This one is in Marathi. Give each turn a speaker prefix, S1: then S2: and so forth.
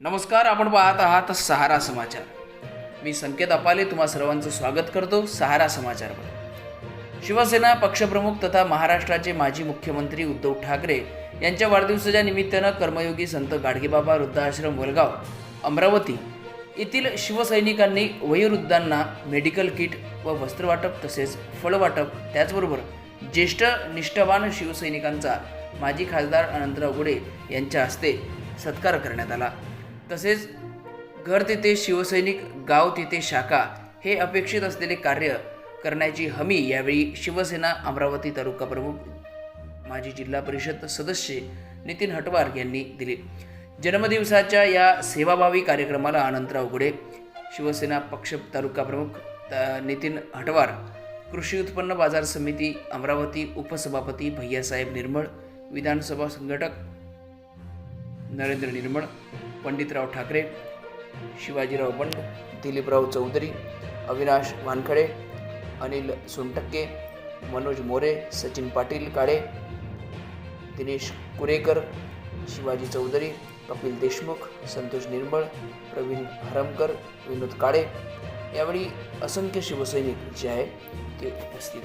S1: नमस्कार आपण पाहत आहात सहारा समाचार. मी संकेत अपाले तुम्हा सर्वांचं स्वागत करतो सहारा समाचारवर. शिवसेना पक्षप्रमुख तथा महाराष्ट्राचे माजी मुख्यमंत्री उद्धव ठाकरे यांच्या वाढदिवसाच्या निमित्तानं कर्मयोगी संत गाडगेबाबा वृद्धाश्रम वलगाव अमरावती येथील शिवसैनिकांनी वयोवृद्धांना मेडिकल किट व वस्त्रवाटप तसेच फळवाटप त्याचबरोबर ज्येष्ठ निष्ठावान शिवसैनिकांचा माजी खासदार अनंतराव गुडे यांच्या हस्ते सत्कार करण्यात आला. तसेच घर तेथे शिवसैनिक गाव तेथे शाखा हे अपेक्षित असलेले कार्य करण्याची हमी यावेळी शिवसेना अमरावती तालुका प्रमुख माजी जिल्हा परिषद सदस्य नितीन हटवार यांनी दिली. जन्मदिवसाच्या या सेवाभावी कार्यक्रमाला अनंतराव गुडे शिवसेना पक्ष तालुका प्रमुख त- नितीन हटवार कृषी उत्पन्न बाजार समिती अमरावती उपसभापती भैयासाहेब निर्मळ विधानसभा संघटक नरेंद्र निर्मळ पंडितराव ठाकरे शिवाजीराव बंड दिलीपराव चौधरी अविनाश वानखडे अनिल सोनटक्के मनोज मोरे सचिन पाटील काळे दिनेश कुरेकर शिवाजी चौधरी कपिल देशमुख संतोष निर्मळ प्रवीण हरमकर विनोद काळे यावेळी असंख्य शिवसैनिक जे आहे ते उपस्थित